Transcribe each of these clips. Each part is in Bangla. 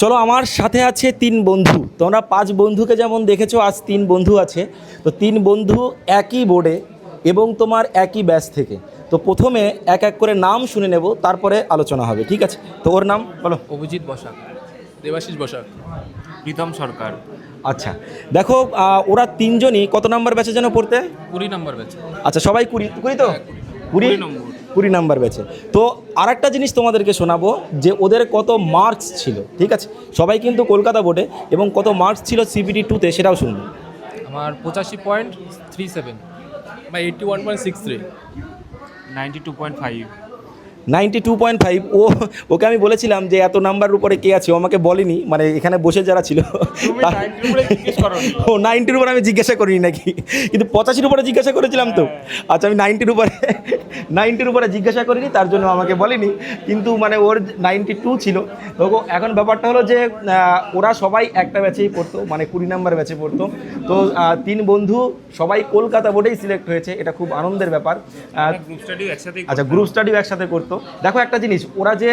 চলো আমার সাথে আছে তিন বন্ধু। তোমরা পাঁচ বন্ধুকে যেমন দেখেছ আজ তিন বন্ধু আছে। তো তিন বন্ধু একই বোর্ডে এবং তোমার একই ব্যাচ থেকে। তো প্রথমে এক এক করে নাম শুনে নেব তারপরে আলোচনা হবে ঠিক আছে? তো ওর নাম বলো। অভিজিৎ বসাক দেবাশিস বসাক প্রীতম সরকার। আচ্ছা দেখো ওরা তিনজনই কত নাম্বার ব্যাচে যেন পড়তে? কুড়ি নম্বর ব্যাচে আচ্ছা সবাই কুড়ি কুড়ি তো? কুড়ি। কুড়ি? নম্বর। কুড়ি নাম্বার ব্যাচে। তো আর একটা জিনিস তোমাদেরকে শোনাবো যে ওদের কত মার্কস ছিল ঠিক আছে? সবাই কিন্তু কলকাতা বোর্ডে এবং কত মার্কস ছিল সিবিটি টুতে সেটাও শুনব। আমার পঁচাশি পয়েন্ট থ্রি সেভেন বা eighty one point six three ninety two point five ninety two point five ও ওকে আমি বলেছিলাম যে এত নাম্বার উপরে কে আছে ও আমাকে বলেনি মানে এখানে বসে যারা ছিল। ও নাইনটির উপরে আমি জিজ্ঞাসা করিনি নাকি? কিন্তু পঁচাশির উপরে জিজ্ঞাসা করেছিলাম তো। আচ্ছা আমি নাইনটির উপরে নাইনটির উপরে জিজ্ঞাসা করিনি তার জন্য আমাকে বলেনি। কিন্তু মানে ওর নাইনটি টু ছিল। তো এখন ব্যাপারটা হলো যে ওরা সবাই একটা ব্যাচেই পড়তো মানে কুড়ি নাম্বার ব্যাচে পড়তো। তো তিন বন্ধু সবাই কলকাতা বোর্ডেই সিলেক্ট হয়েছে এটা খুব আনন্দের ব্যাপার। একসাথে আচ্ছা গ্রুপ স্টাডিও একসাথে করতো। দেখো একটা জিনিস ওরা যে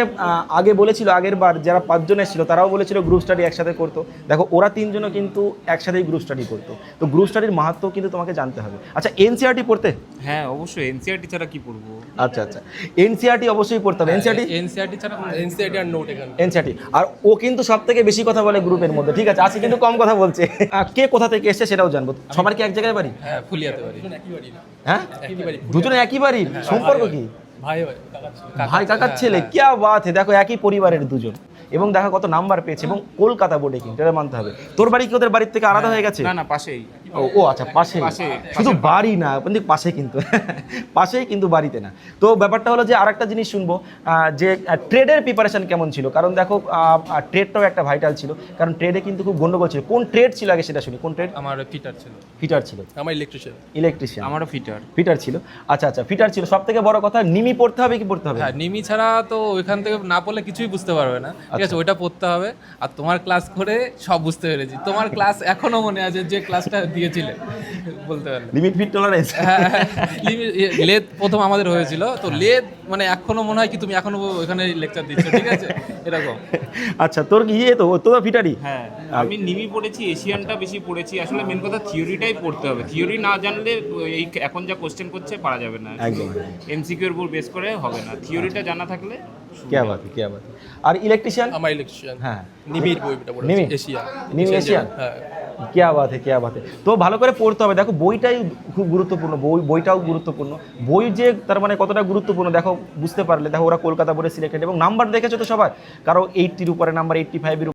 আগে বলেছিল আগের বার যারা পাঁচজন এসেছিল তারাও বলেছিল গ্রুপ স্টাডি একসাথে করতো। দেখো ওরা তিনজনও কিন্তু একসাথেই গ্রুপ স্টাডি করতো। তো গ্রুপ স্টাডির মাহাত্ম কিন্তু তোমাকে জানতে হবে। আচ্ছা এনসিআরটি পড়তে? হ্যাঁ অবশ্যই। এনসিআরটি ছাড়া কি পড়ব? আচ্ছা আচ্ছা। এনসিআরটি অবশ্যই পড়তে হবে। এনসিআরটি এনসিআরটি ছাড়া এনসিআরটি আর নোট এখানে। এনসিআরটি আর ও কিন্তু সব থেকে বেশি কথা বলে গ্রুপের মধ্যে। ঠিক আছে আজকে কিন্তু কম কথা বলছে। কে কোথা থেকে এসছে সেটাও জানব। সবার কি এক জায়গায় বাড়ি? হ্যাঁ ফুলিয়াতে বাড়ি। হ্যাঁ? একই বাড়ি দুজনে একই বাড়ি? সম্পর্ক কি? ভাই ভাই কাকার ছেলে। কিয়া বাত দেখো একই পরিবারের দুজন। এবং দেখো কত নাম্বার পেয়েছে। এবং কলকাতা বোর্ডে কিন্তু এটা মানতে হবে। তোর বাড়ি কি ওদের বাড়ির থেকে আলাদা হয়ে গেছে? না না পাশেই। ও ও আচ্ছা পাশে শুধু বাড়ি না কিন্তু পাশে কিন্তু। পাশেই কিন্তু বাড়িতে না। তো ব্যাপারটা হলো যে আরেকটা জিনিস শুনব যে ট্রেডের প্রিপারেশন কেমন ছিল? কারণ দেখো ট্রেডটাও একটা ভাইটাল ছিল। কারণ ট্রেডে কিন্তু খুব গন্ডগোল ছিল। কোন ট্রেড ছিল আগে সেটা শুনি। কোন ট্রেড আমার ফিটার ছিল। ফিটার ছিল। আমার ইলেকট্রিশিয়ান ইলেকট্রিশিয়ান আমারও ফিটার ফিটার ছিল। আচ্ছা আচ্ছা ফিটার ছিল। সব থেকে বড় কথা নিমি পড়তে হবে কি পড়তে হবে? হ্যাঁ নিমি ছাড়া তো ওইখান থেকে না পড়লে কিছুই বুঝতে পারবে না। ঠিক আচ্ছা। আছে ওইটা পড়তে হবে। আর তোমার ক্লাস করে সব বুঝতে পেরেছি। তোমার ক্লাস এখনও মনে আছে যে ক্লাসটা দিয়েছিলে বলতে পারলে। লিমিট ফিট টলারেন্স লেদ প্রথম আমাদের হয়েছিল তো লেদ মানে এখনও মনে হয় কি তুমি এখনও ওখানে লেকচার দিচ্ছ ঠিক আছে? এরকম। আচ্ছা তোর কি ইয়ে তো তোর ফিটারি? হ্যাঁ। আমি নিমি পড়েছি এশিয়ানটা বেশি পড়েছি। আসলে মেন কথা থিওরিটাই পড়তে হবে। থিওরি না জানলে এই এখন যা কোশ্চেন করছে পারা যাবে না। একদম এমসিকিউর উপর বেস করে হবে না। থিওরিটা জানা থাকলে কে বাত কে বাত আর ইলেকট্রিশিয়ান আমার ইলেকট্রিশিয়ান হ্যাঁ। নিবির বইটা নিমি? পড়েছি এশিয়া। নিমি এশিয়ান? হ্যাঁ। কেয়া বাত কেয়া বাত তো ভালো করে পড়তে হবে। দেখো বইটাই খুব গুরুত্বপূর্ণ বই বইটাও গুরুত্বপূর্ণ। বই যে তার মানে কতটা গুরুত্বপূর্ণ দেখো বুঝতে পারলে। দেখো ওরা কলকাতা বোর্ডে সিলেক্টেড এবং নাম্বার দেখেছ তো সবাই? কারও এইটটির উপরে নাম্বার এইটটি ফাইভের